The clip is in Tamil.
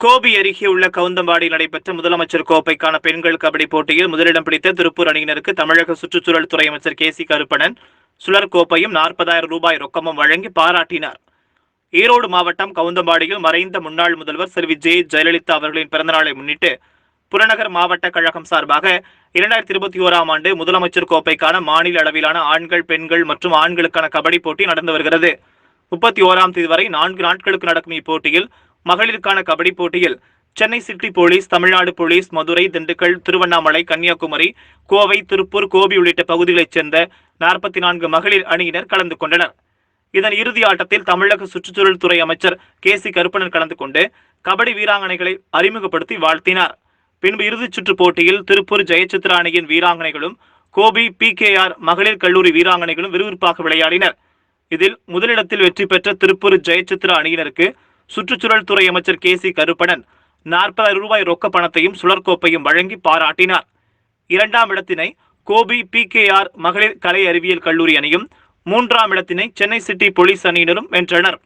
கோபி அருகே உள்ள கவுந்தம்பாடியில் நடைபெற்ற முதலமைச்சர் கோப்பைக்கான பெண்கள் கபடி போட்டியில் முதலிடம் பிடித்த திருப்பூர் அணியினருக்கு தமிழக சுற்றுச்சூழல் துறை அமைச்சர் கே சி கருப்பணன் சுழற் கோப்பையும் நாற்பதாயிரம் ரூபாய் ரொக்கமும் வழங்கி பாராட்டினார். ஈரோடு மாவட்டம் கவுந்தம்பாடியில் மறைந்த முன்னாள் முதல்வர் செல்வி ஜெ. ஜெயலலிதா அவர்களின் பிறந்தநாளை முன்னிட்டு புறநகர் மாவட்ட கழகம் சார்பாக இரண்டாயிரத்தி இருபத்தி ஓராம் ஆண்டு முதலமைச்சர் கோப்பைக்கான மாநில அளவிலான ஆண்கள் பெண்கள் மற்றும் ஆண்களுக்கான கபடி போட்டி நடந்து வருகிறது. முப்பத்தி ஓராம் தேதி வரை நான்கு நாட்களுக்கு நடக்கும் இப்போட்டியில் மகளிருக்கான கபடி போட்டியில் Chennai city police Tamil Nadu police Madurai Dindigul Tiruvannamalai Kanyakumari Kovai Tiruppur Gobi உள்ளிட்ட பகுதிகளைச் சேர்ந்த நாற்பத்தி நான்கு மகளிர் அணியினர் கலந்து கொண்டனர். இதன் இறுதி ஆட்டத்தில் தமிழக சுற்றுச்சூழல் துறை அமைச்சர் கே சி கருப்பணன் கலந்து கொண்டு கபடி வீராங்கனைகளை அறிமுகப்படுத்தி வாழ்த்தினார். பின்பு இறுதிச் சுற்று போட்டியில் திருப்பூர் ஜெயசித்ரா அணியின் வீராங்கனைகளும் கோபி பிகேஆர் மகளிர் கல்லூரி வீராங்கனைகளும் விறுவிறுப்பாக விளையாடினர். இதில் முதலிடத்தில் வெற்றி பெற்ற திருப்பூர் ஜெயசித்ரா அணியினருக்கு சுற்றுச்சூழல் துறை அமைச்சர் கே சி கருப்பணன் நாற்பதாயிரம் ரூபாய் ரொக்க பணத்தையும் சுழற்கோப்பையும் வழங்கி பாராட்டினார். இரண்டாம் இடத்தினை கோபி பி கே ஆர் மகளிர் கலை அறிவியல் கல்லூரி அணியும் மூன்றாம் இடத்தினை சென்னை சிட்டி போலீஸ் அணியினரும் வென்றனர்.